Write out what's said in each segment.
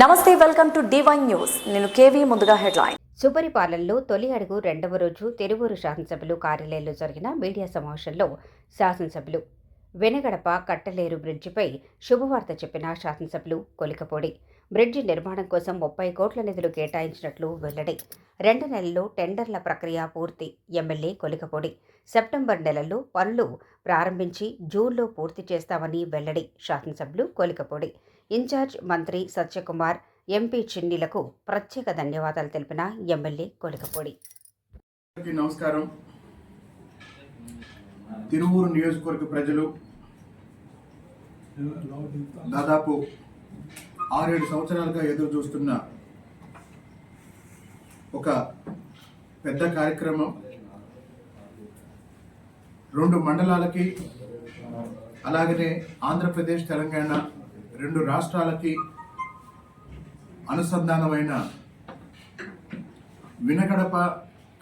నమస్తే welcome to divine news నేను KV ముందుగా హెడ్లైన్. సుపరిపాలనలో తొలి అడుగు రెండవ రోజు తిరువూరు శాసనసభ్యులు కార్యాలయంలో జరిగిన మీడియా సమావేశంలో శాసనసభ్యులు వెనగడప కట్టలేరు బ్రిడ్జిపై శుభవార్త చెప్పిన శాసనసభ్యులు కొలికపొడి. బ్రిడ్జి నిర్మాణం కోసం ముప్పై కోట్ల నిధులు కేటాయించినట్లు వెల్లడి. రెండు నెలల్లో టెండర్ల ప్రక్రియ పూర్తి. ఎమ్మెల్యే కొలికపొడి. సెప్టెంబర్ నెలలో పనులు ప్రారంభించి జూన్లో పూర్తి చేస్తామని వెల్లడి శాసనసభ్యులు కొలికపొడి. ఇన్ఛార్జ్ మంత్రి సత్యకుమార్ ఎంపీ చిన్నిలకు ప్రత్యేక ధన్యవాదాలు తెలిపిన ఎమ్మెల్యే కొలికపూడి. నమస్కారం. తిరువూరు నియోజకవర్గ ప్రజలు దాదాపు ఆరేడు సంవత్సరాలుగా ఎదురు చూస్తున్న ఒక పెద్ద కార్యక్రమం. రెండు మండలాలకి అలాగనే ఆంధ్రప్రదేశ్ తెలంగాణ రెండు రాష్ట్రాలకి అనుసంధానమైన వినగడప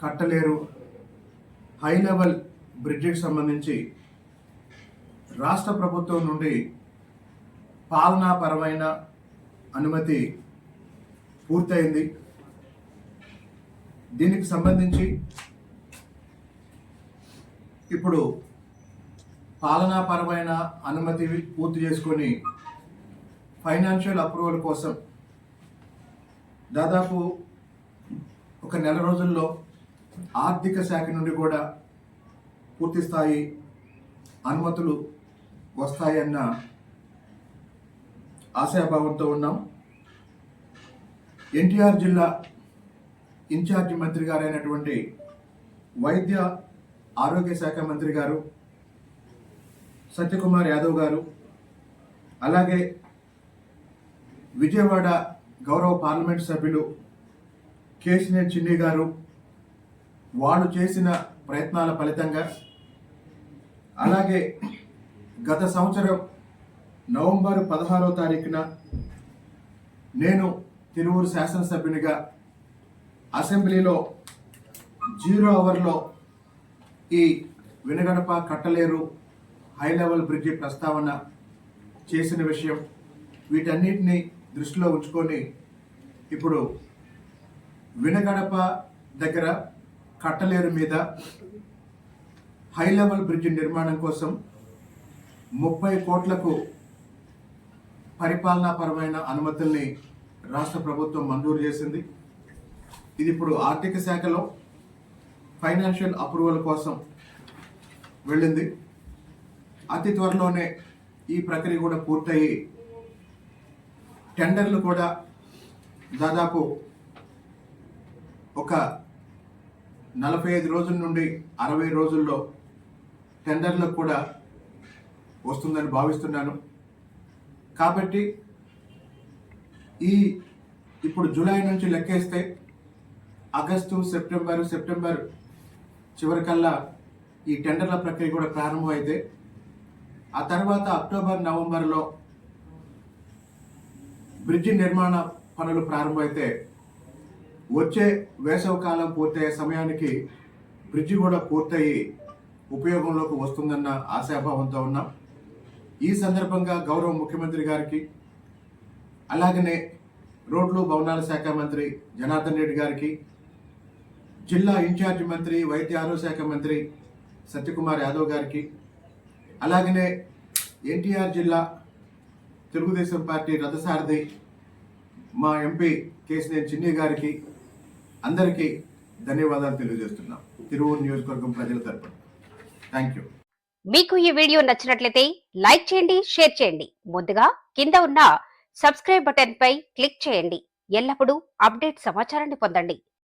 కట్టలేరు హై లెవెల్ బ్రిడ్జికి సంబంధించి రాష్ట్ర ప్రభుత్వం నుండి పాలనాపరమైన అనుమతి పూర్తయింది. దీనికి సంబంధించి ఇప్పుడు పాలనాపరమైన అనుమతి పూర్తి చేసుకొని ఫైనాన్షియల్ అప్రూవల్ కోసం దాదాపు ఒక నెల రోజుల్లో ఆర్థిక శాఖ నుండి కూడా పూర్తి స్థాయి అనుమతులు వస్తాయన్న ఆశాభావంతో ఉన్నాం. ఎన్టీఆర్ జిల్లా ఇన్ఛార్జి మంత్రి గారైనటువంటి వైద్య ఆరోగ్య శాఖ మంత్రి గారు సత్యకుమార్ యాదవ్ గారు అలాగే విజయవాడ గౌరవ పార్లమెంట్ సభ్యులు కేసినేని చిన్ని గారు వాళ్ళు చేసిన ప్రయత్నాల ఫలితంగా అలాగే గత సంవత్సరం నవంబర్ పదహారో తారీఖున నేను తిరువురు శాసనసభ్యునిగా అసెంబ్లీలో జీరో అవర్లో ఈ Vinagadapa Kattaleru high level bridge ప్రస్తావన చేసిన విషయం వీటన్నిటిని దృష్టిలో ఉంచుకొని ఇప్పుడు వినగడప దగ్గర కట్టలేరు మీద హై లెవెల్ బ్రిడ్జ్ నిర్మాణం కోసం ముప్పై కోట్లకు పరిపాలనాపరమైన అనుమతుల్ని రాష్ట్ర ప్రభుత్వం మంజూరు చేసింది. ఇది ఇప్పుడు ఆర్థిక శాఖలో ఫైనాన్షియల్ అప్రూవల్ కోసం వెళ్ళింది. అతి త్వరలోనే ఈ ప్రక్రియ కూడా పూర్తయి టెండర్లు కూడా దాదాపు ఒక నలభై ఐదు రోజుల నుండి అరవై రోజుల్లో టెండర్లకు కూడా వస్తుందని భావిస్తున్నాను. కాబట్టి ఈ ఇప్పుడు జూలై నుంచి లెక్కేస్తే ఆగస్టు సెప్టెంబర్ సెప్టెంబర్ చివరికల్లా ఈ టెండర్ల ప్రక్రియ కూడా ప్రారంభమైతే ఆ తర్వాత అక్టోబర్ నవంబర్లో బ్రిడ్జి నిర్మాణ పనులు ప్రారంభమైతే వచ్చే వేసవకాలం పూర్తయ్యే సమయానికి బ్రిడ్జి కూడా పూర్తయి ఉపయోగంలోకి వస్తుందన్న ఆశాభావంతో ఉన్నాం. ఈ సందర్భంగా గౌరవ ముఖ్యమంత్రి గారికి అలాగనే రోడ్లు భవనాల శాఖ మంత్రి జనార్దన్ రెడ్డి గారికి జిల్లా ఇన్ఛార్జి మంత్రి వైద్య ఆరోగ్య శాఖ మంత్రి సత్యకుమార్ యాదవ్ గారికి అలాగనే ఎన్టీఆర్ జిల్లా తెలుగుదేశం పార్టీ రథసారథి మా ఎంపీ కేసినేని చిన్ని గారికి అందరికీ ధన్యవాదాలు తెలియజేస్తున్నాం. తిరువూరు నియోజకవర్గం ప్రజల తరపున. థ్యాంక్ యూ మీకు ఈ వీడియో నచ్చినట్లయితే లైక్ చేయండి షేర్ చేయండి. ముందుగా కింద ఉన్న సబ్స్క్రైబ్ బటన్ పై క్లిక్ చేయండి. ఎల్లప్పుడూ అప్డేట్ సమాచారాన్ని పొందండి.